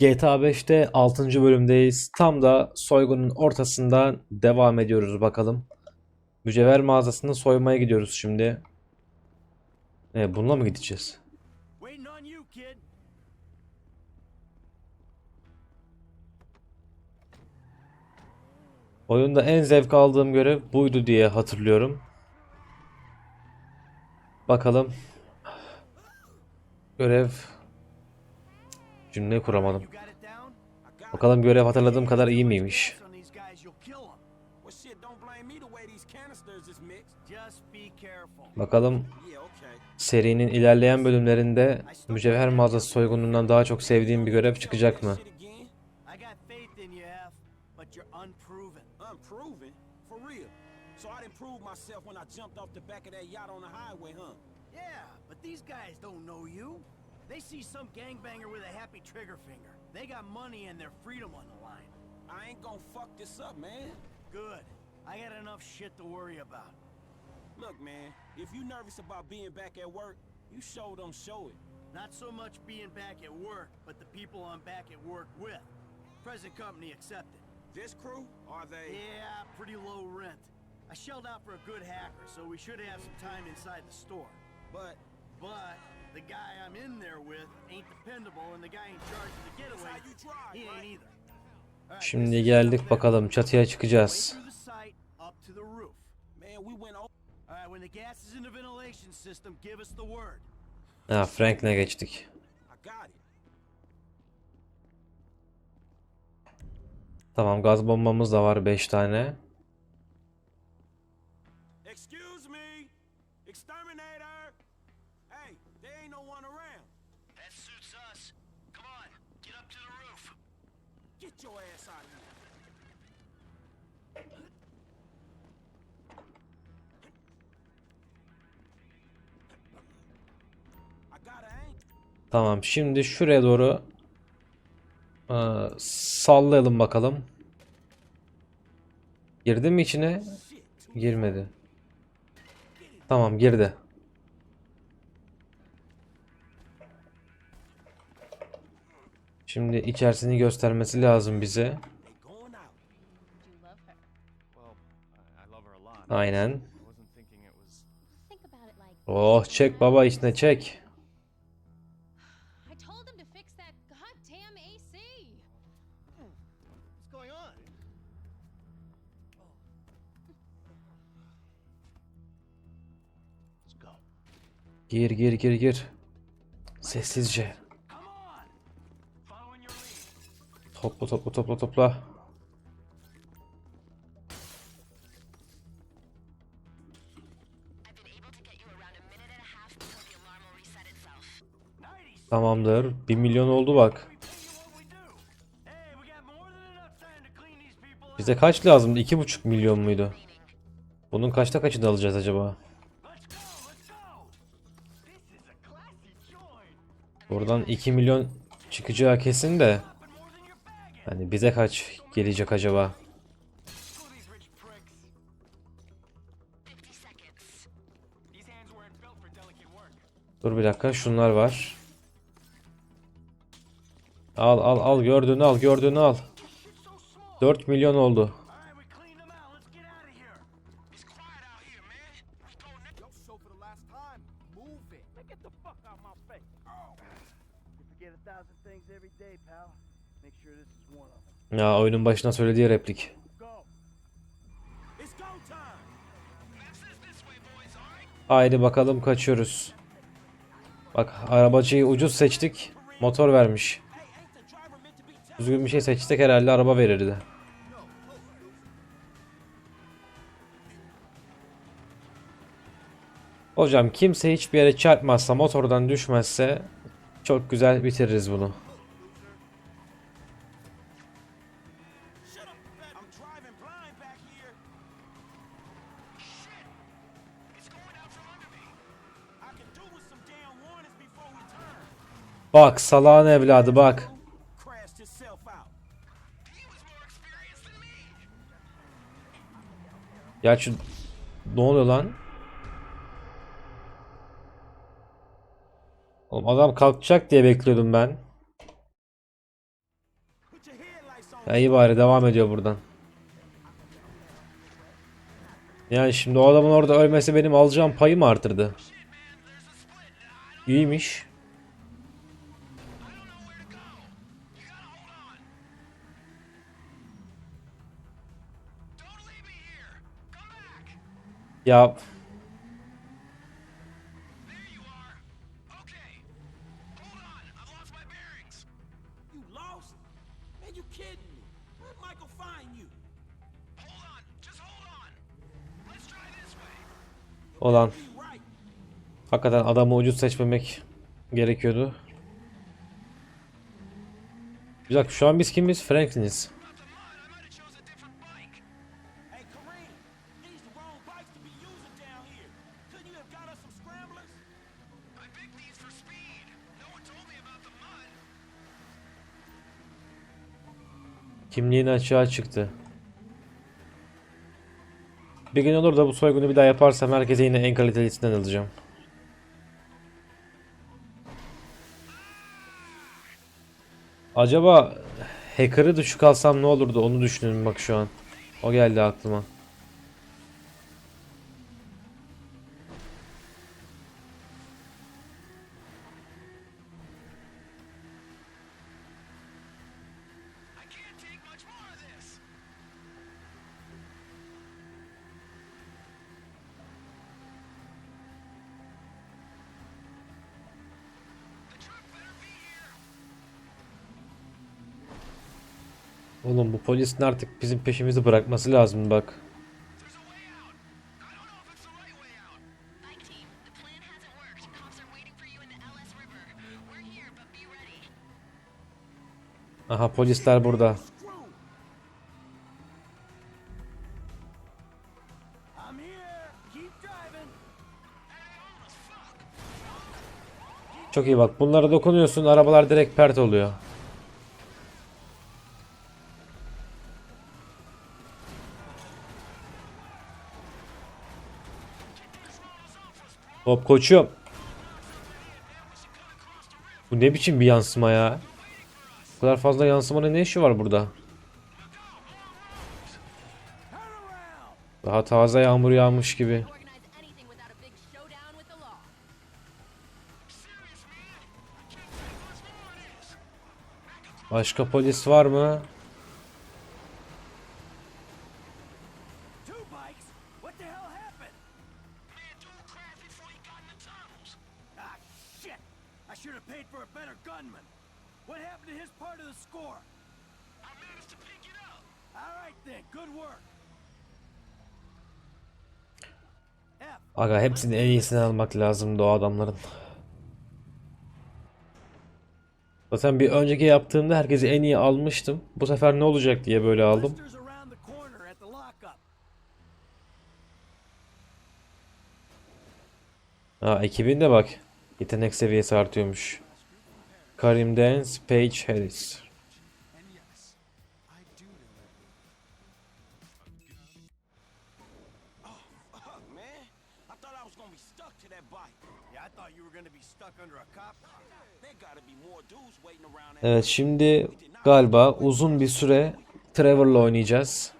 GTA 5'te 6. bölümdeyiz. Tam da soygunun ortasından devam ediyoruz bakalım. Mücevher mağazasını soymaya gidiyoruz şimdi. E, bununla mı gideceğiz? Oyunda en zevk aldığım görev buydu diye hatırlıyorum. Bakalım. Görev cümle kuramadım. Bakalım görev hatırladığım kadar iyi miymiş? Bakalım serinin ilerleyen bölümlerinde mücevher mağazası soygunundan daha çok sevdiğim bir görev çıkacak mı? Yeah, but these guys don't know you. They see some gangbanger with a happy trigger finger. They got money and their freedom on the line. I ain't gonna fuck this up, man. Good. I got enough shit to worry about. Look, man, if you nervous about being back at work, you show don't show it. Not so much being back at work, but the people I'm back at work with. Present company accepted. This crew, are they? Yeah, pretty low rent. I shelled out for a good hacker, so we should have some time inside the store. But But the guy I'm in there with ain't dependable, and the guy in charge of the getaway, he ain't either. Şimdi geldik bakalım çatıya çıkacağız. through the site, up to the roof. Man, we went over. All right, when the gas is in the ventilation system, give us the word. Ha Franklin'e geçtik. Tamam gaz bombamız da var 5 tane. Tamam şimdi şuraya doğru aa, sallayalım bakalım. Girdi mi içine? Girmedi. Tamam girdi. Şimdi içerisini göstermesi lazım bize. Aynen. Oh çek baba içine çek. Gir gir gir gir. Sessizce. Topla topla topla topla. I've been able to get you around a minute and a half before the alarm will reset itself. 90 Tamamdır. 1 milyon oldu bak. Bize kaç lazımdı? 2,5 milyon muydu? Bunun kaçta kaçını alacağız acaba? Buradan 2 milyon çıkacağı kesin de. Hani bize kaç gelecek acaba? Screw these rich pricks. 50 seconds. These hands weren't built for delicate work. Dur bir dakika şunlar var. Al al al gördüğünü al gördüğünü al. Shit's so small. 4 milyon oldu. Ya oyunun başına söylediği replik. Haydi bakalım kaçıyoruz. Bak arabacıyı ucuz seçtik. Motor vermiş. Düzgün bir şey seçsek herhalde araba verirdi. Hocam kimse hiçbir yere çarpmazsa motordan düşmezse çok güzel bitiririz bunu. Bak salağın evladı bak. Ya şu ne oluyor lan? Oğlum adam kalkacak diye bekliyordum ben. Ya iyi bari devam ediyor buradan. Yani şimdi o adamın orada ölmesi benim alacağım payı mı artırdı? İyiymiş. Way. olan hakikaten adamı ucuz seçmemek gerekiyordu. Bir dakika şu an biz kimiz? Franklin'iz. Kimliğin açığa çıktı. Bir gün olur da bu soygunu bir daha yaparsam herkese yine en kalitelisinden alacağım. Acaba hacker'ı düşük alsam ne olurdu onu düşünüyorum bak şu an. O geldi aklıma. Oğlum bu polisin artık bizim peşimizi bırakması lazım bak. Aha polisler burada. Çok iyi bak bunlara dokunuyorsun arabalar direkt pert oluyor. Hop koçum. Bu ne biçim bir yansıma ya? Bu kadar fazla yansımanın ne işi var burada? Daha taze yağmur yağmış gibi. Başka polis var mı? To his part of the score? I managed to pick it up. All right then, good work. Aga hepsini en iyisini almak lazımdı o adamların. Zaten bir önceki yaptığımda herkesi en iyi almıştım. Bu sefer ne olacak diye böyle aldım. Ha ekibin de bak. Yetenek seviyesi artıyormuş. Karim Dance, Paige Harris. Evet şimdi galiba uzun bir süre Trevor'la oynayacağız.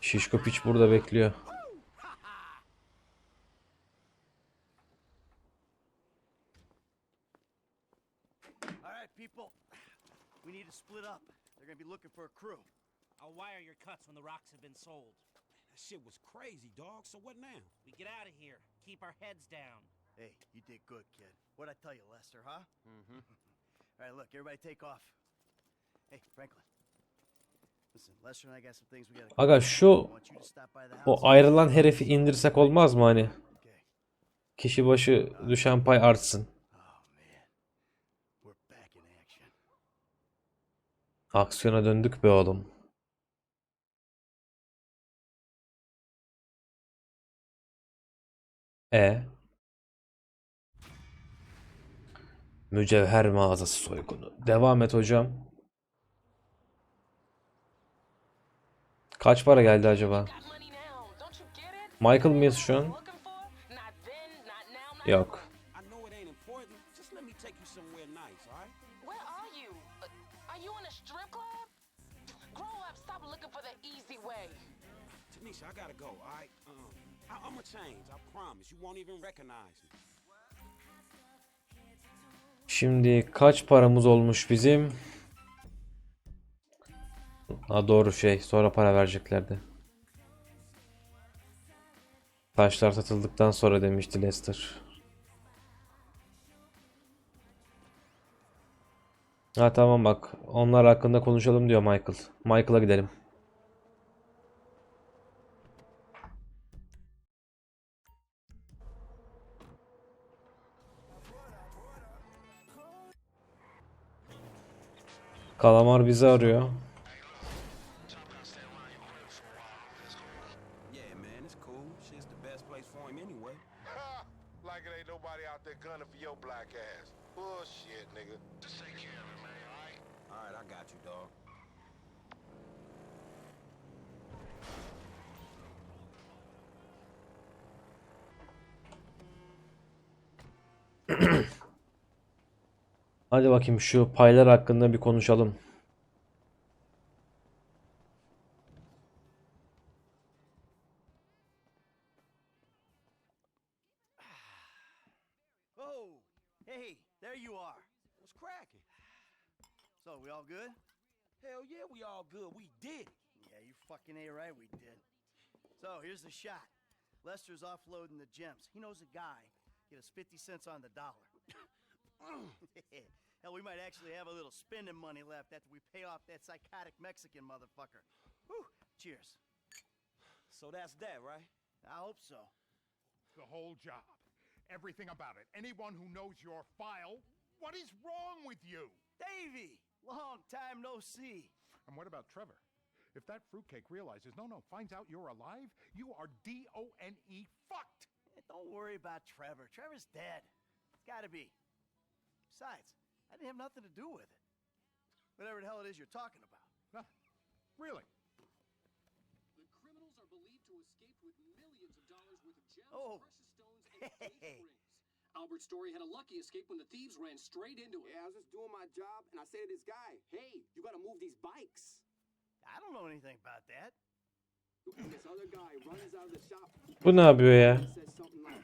Şişko piç burada bekliyor. All right, people. We need to split up. They're gonna be looking for a crew. I'll wire your cuts when the rocks have been sold. That shit was crazy, dog. So what now? We get out of here. Keep our heads down. Hey, you did good, kid. What'd I tell you, Lester, huh? Mm-hmm. All right, look, everybody take off. Hey, Franklin. Listen, Lester and I got some things we gotta Aga şu o ayrılan herifi indirsek olmaz mı hani? Okay. Kişi başı düşen pay artsın. Oh man. We're back in action. Aksiyona döndük be oğlum. E Mücevher mağazası soygunu. Devam et hocam. Kaç para geldi acaba? Michael mıyız şu an? Yok. Change, I promise. You won't even recognize me. Şimdi kaç paramız olmuş bizim? Ha doğru şey. Sonra para vereceklerdi. Taşlar satıldıktan sonra demişti Lester. Ha tamam bak. Onlar hakkında konuşalım diyor Michael. Michael'a gidelim. Kalamar bizi arıyor. Hadi bakayım şu paylar hakkında bir konuşalım. Oh, good? Hell yeah, we all good. We did. Yeah, you fucking A right, we did. So, here's the shot. Lester's offloading the gems. He knows a guy. Get us 50 cents on the dollar. Hell, we might actually have a little spending money left after we pay off that psychotic Mexican motherfucker. Whew, cheers. So that's that, right? I hope so. The whole job. Everything about it. Anyone who knows your file, what is wrong with you? Davy! Long time no see. And what about Trevor? If that fruitcake realizes, no, no, finds out you're alive, you are D O N E fucked. Eh, Don't worry about Trevor. Trevor's dead. It's gotta be. Besides, I didn't have nothing to do with it. Whatever the hell it is you're talking about. Huh? Really? The criminals are believed to escape with millions of dollars worth of gems, Oh. precious stones, and engagement Hey. rings. Albert Story had a lucky escape when the thieves ran straight into him. Yeah, I was just doing my job, and I say to this guy, "Hey, you gotta move these bikes." I don't know anything about that. This other guy runs out of the shop. Bu ne yapıyor ya? Says something like,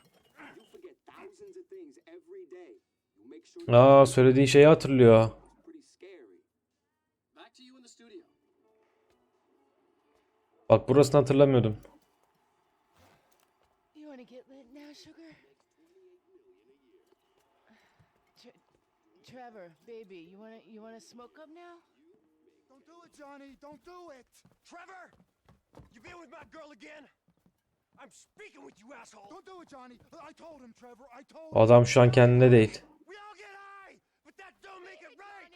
"You forget thousands of things every day. You make sure." Aa söylediği şeyi hatırlıyor. Bak burasını hatırlamıyordum. Trevor, baby, you want to you want to smoke up now? Don't do it, Johnny. Don't do it. Trevor! You been with my girl again? I'm speaking with you, asshole! Don't do it, Johnny. I told him, Trevor. I told Adam şu an kendinde değil. It right!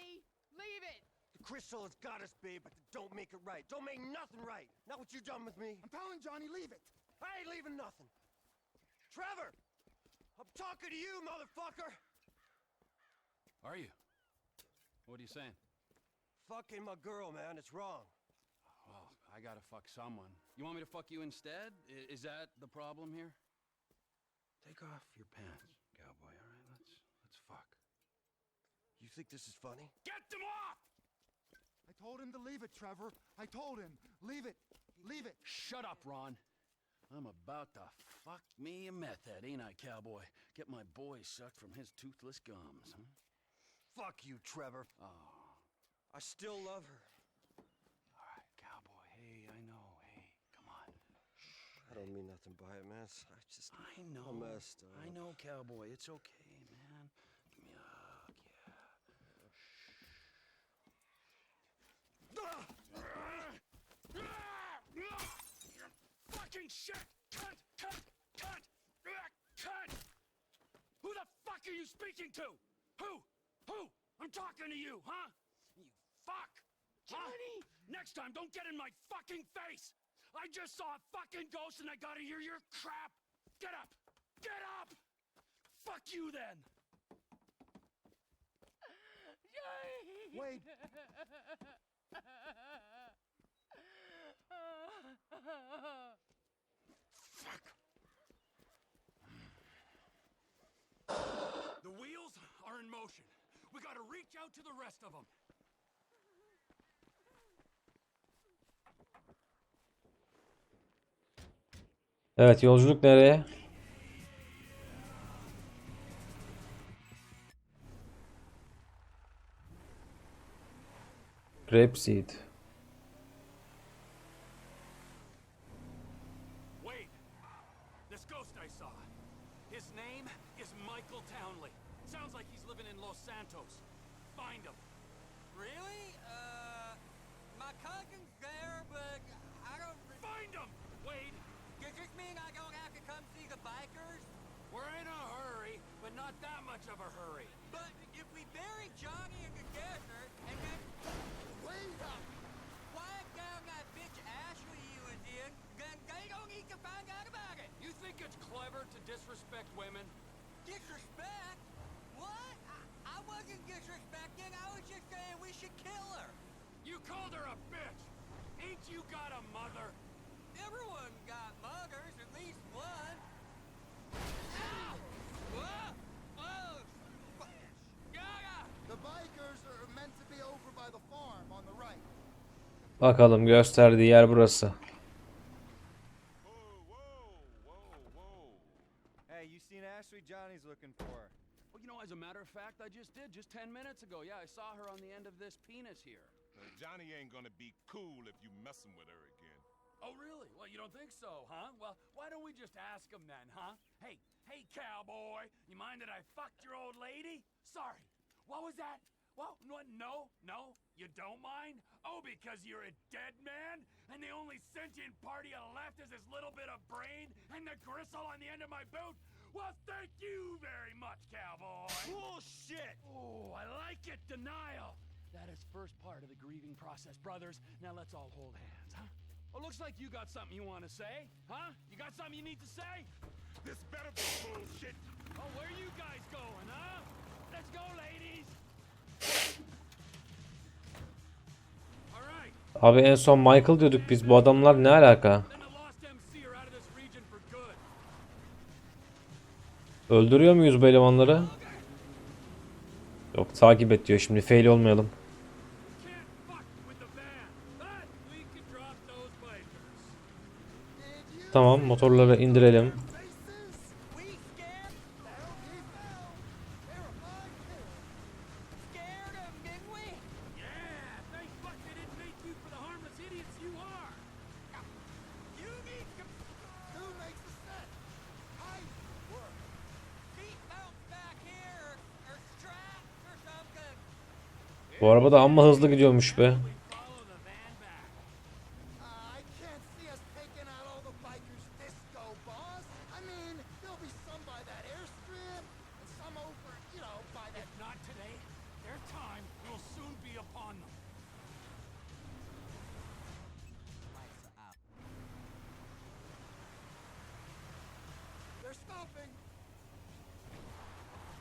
leave it. The crystal has got us, babe, but don't make it right. Don't make nothing right. Not what you done with me. I'm telling Johnny, leave it. I ain't leaving nothing. Trevor! I'm talking to you, motherfucker! Are you? What are you saying? Fucking my girl, man, it's wrong. Well, I gotta fuck someone. You want me to fuck you instead? I- is that the problem here? Take off your pants, cowboy. All right, let's let's fuck. You think this is funny? Get them off! I told him to leave it, Trevor. I told him. Leave it. Leave it. Shut up, Ron. I'm about to fuck me a meth head, ain't I, cowboy? Get my boy sucked from his toothless gums, huh? Fuck you, Trevor. Oh, I still love her. all right, cowboy. Hey, I know. Hey, come on. I don't mean nothing by it, man. I just. I know. I messed up. I know, cowboy. It's okay, man. Give me a hug, yeah. Fucking shit! Cut! Cut! Cut! Cut! Who the fuck are you speaking to? Who? Who? I'm talking to you, huh? You fuck! Johnny! Next time, don't get in my fucking face! I just saw a fucking ghost and I gotta hear your crap! Get up! Get up! Fuck you then! Wait. The wheels are in motion. We gotta reach out to the rest of them. Evet yolculuk nereye? Grapeseed. A mother? Everyone got mothers, at least one. Ow! Whoa! Oh! Gaga! The bikers are meant to be over by the farm on the right. Bakalım gösterdiği yer burası. Whoa, whoa, whoa, whoa. Hey, you seen Ashley? Johnny's looking for her. Well, you know, as a matter of fact, I just did, just 10 minutes ago. Yeah, I saw her on the end of this penis here. Uh, Johnny ain't gonna be cool if you messing with her again. Oh, really? Well, you don't think so, huh? Well, why don't we just ask him then, huh? Hey, hey, cowboy, you mind that I fucked your old lady? Sorry. What was that? Well, no, no, no, you don't mind? Oh, because you're a dead man? And the only sentient part you left is this little bit of brain and the gristle on the end of my boot? Well, thank you very much, cowboy. Bullshit! Oh, I like it, denial. That is first part of the grieving process, brothers. Now let's all hold hands, huh? Oh, looks like you got something you want to say, huh? You got something you need to say? This better be bullshit. Oh, where you guys going, huh? Let's go, ladies. All right, Abi en son Michael diyorduk biz. Bu adamlar ne alaka? are. Öldürüyor muyuz bu elemanları? Yok takip et diyor şimdi. Fail olmayalım. Straps or something. Bu araba da amma hızlı gidiyormuş be.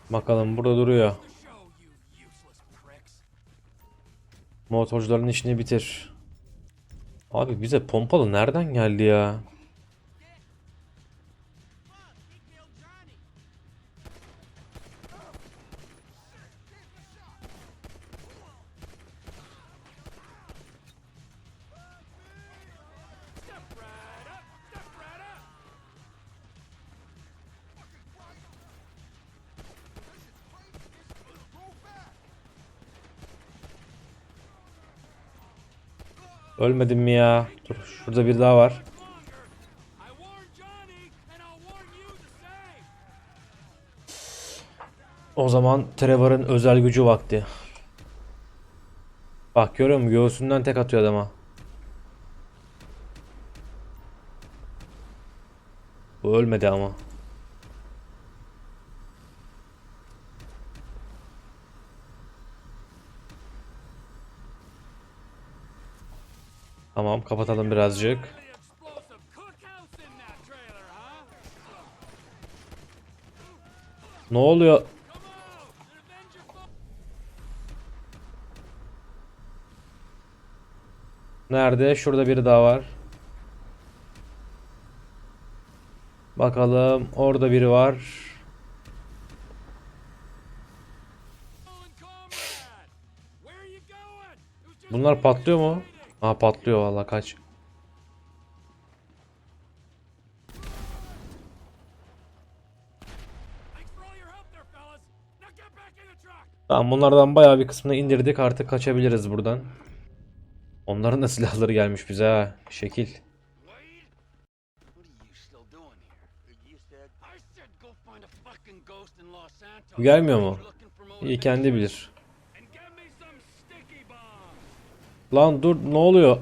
Bakalım burada duruyor. Motorcuların işini bitir. Abi bize pompalı nereden geldi ya? Ölmedim mi ya? Dur şurada bir daha var. O zaman Trevor'ın özel gücü vakti. Bak görüyor musun? Göğsünden tek atıyor adama. Bu ölmedi ama. Kapatalım birazcık. Ne oluyor? Nerede? Şurada biri daha var. Bakalım. Orada biri var. Bunlar patlıyor mu? Ha patlıyor valla kaç. Tamam bunlardan bayağı bir kısmını indirdik artık kaçabiliriz buradan. Onların da silahları gelmiş bize ha. Şekil. What are you still doing Lan dur ne oluyor?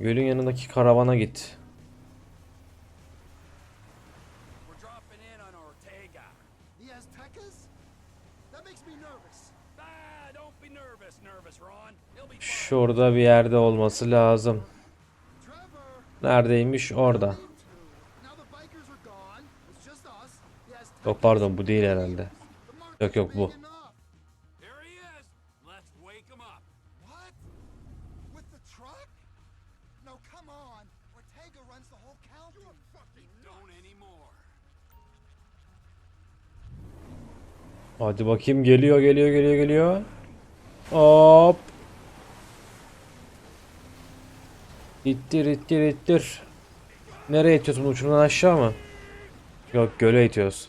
Gölün yanındaki karavana git. Şurada bir yerde olması lazım. Neredeymiş? Orada. now the bikers are gone. It's just us. The Aztecas. Yok pardon bu değil herhalde. Yok yok bu. Hadi bakayım geliyor geliyor geliyor geliyor. Hop. İttir ittir ittir. Nereye itiyorsun uçurumdan aşağı mı? Yok göle itiyoruz.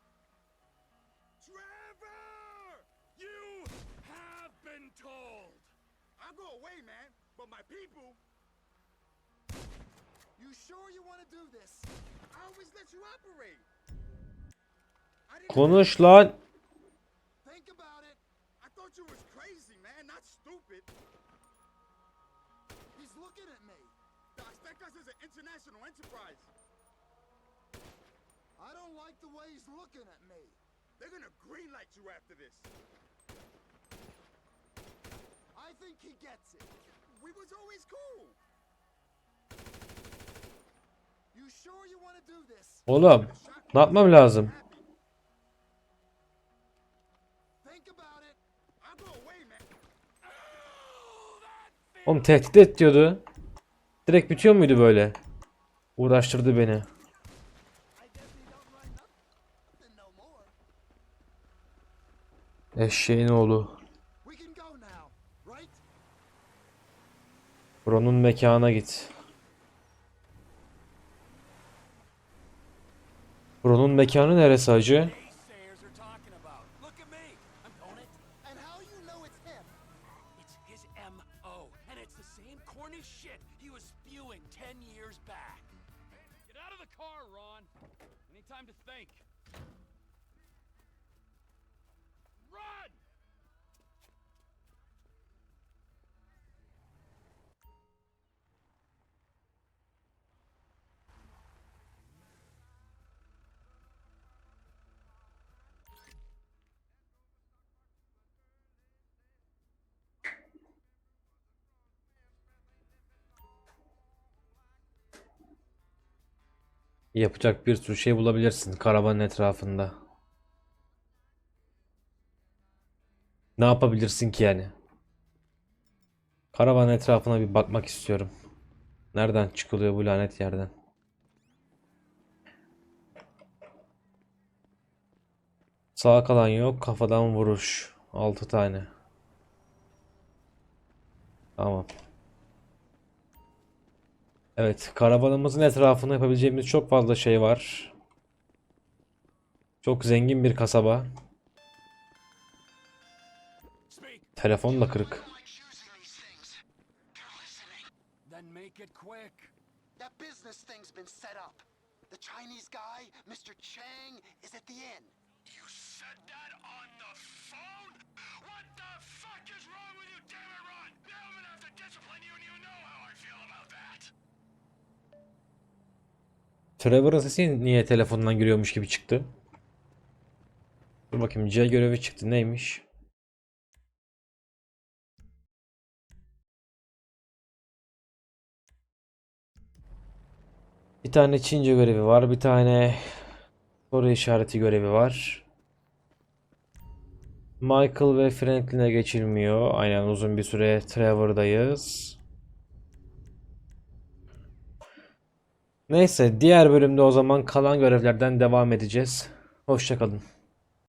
Trevor! You have been told. I'll go away, man. But my people, You sure you want to do this? I always let you operate. I didn't Konuş lan. Think about it. I thought you was crazy, man, not stupid. He's looking at me. The Aztecas is an international enterprise. I don't like the way he's looking at me. They're gonna greenlight you after this. I think he gets it. We was always cool. You sure you want to do this? Oğlum ne yapmam lazım? Oğlum tehdit et diyordu. Direkt bitiyor muydu böyle? Uğraştırdı beni. Eşeğin oğlu. Bro'nun mekana git. Bro'nun mekanı neresi hacı? Yapacak bir sürü şey bulabilirsin karavanın etrafında. Ne yapabilirsin ki yani? Karavanın etrafına bir bakmak istiyorum. Nereden çıkılıyor bu lanet yerden? Sağ kalan yok. Kafadan vuruş. 6 tane. Tamam. Evet, karavanımızın etrafında yapabileceğimiz çok fazla şey var. Çok zengin bir kasaba. Telefon da kırık. Trevor'ın sesi niye telefondan giriyormuş gibi çıktı? Dur bakayım C görevi çıktı neymiş? Bir tane Çince görevi var, bir tane soru işareti görevi var. Michael ve Franklin'e geçilmiyor. Aynen uzun bir süre Trevor'dayız. Neyse diğer bölümde o zaman kalan görevlerden devam edeceğiz. Hoşçakalın.